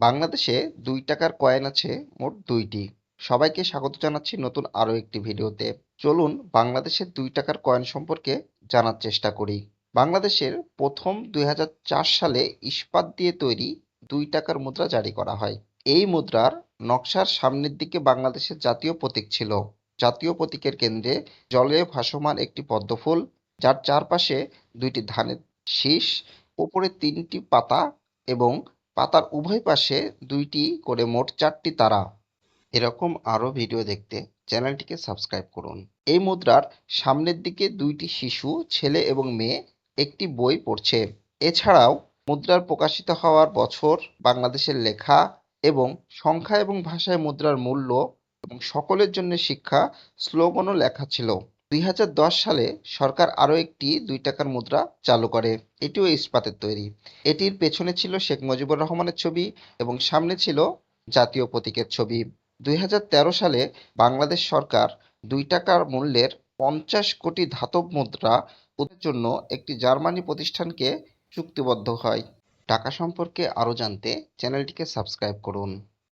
বাংলাদেশে দুই টাকার কয়েন আছে, মোট দুইটি। সবাইকে স্বাগত জানাচ্ছি নতুন আরও একটি ভিডিওতে। চলুন বাংলাদেশের দুই টাকার কয়েন সম্পর্কে জানার চেষ্টা করি। বাংলাদেশের প্রথম দুই হাজার চার সালে ইস্পাত দিয়ে তৈরি দুই টাকার মুদ্রা জারি করা হয়। এই মুদ্রার নকশার সামনের দিকে বাংলাদেশের জাতীয় প্রতীক ছিল। জাতীয় প্রতীকের কেন্দ্রে জলে ভাসমান একটি পদ্মফুল, যার চারপাশে দুইটি ধানের শীষ উপরে তিনটি পাতা এবং পাতার উভয় পাশে দুইটি করে মোট চারটি তারা। এরকম আরও ভিডিও দেখতে চ্যানেলটিকে সাবস্ক্রাইব করুন। এই মুদ্রার সামনের দিকে দুইটি শিশু, ছেলে এবং মেয়ে একটি বই পড়ছে। এছাড়াও মুদ্রার প্রকাশিত হওয়ার বছর বাংলাদেশের লেখা এবং সংখ্যা এবং ভাষায় মুদ্রার মূল্য এবং সকলের জন্য শিক্ষা স্লোগানও লেখা ছিল। দুই হাজার দশ সালে সরকার আরও একটি দুই টাকার মুদ্রা চালু করে। এটিও ইস্পাতের তৈরি। এটির পেছনে ছিল শেখ মুজিবুর রহমানের ছবি এবং সামনে ছিল জাতীয় প্রতীকের ছবি। দুই হাজার তেরো সালে বাংলাদেশ সরকার দুই টাকার মূল্যের পঞ্চাশ কোটি ধাতব মুদ্রা জন্য একটি জার্মানি প্রতিষ্ঠানকে চুক্তিবদ্ধ হয়। টাকা সম্পর্কে আরও জানতে চ্যানেলটিকে সাবস্ক্রাইব করুন।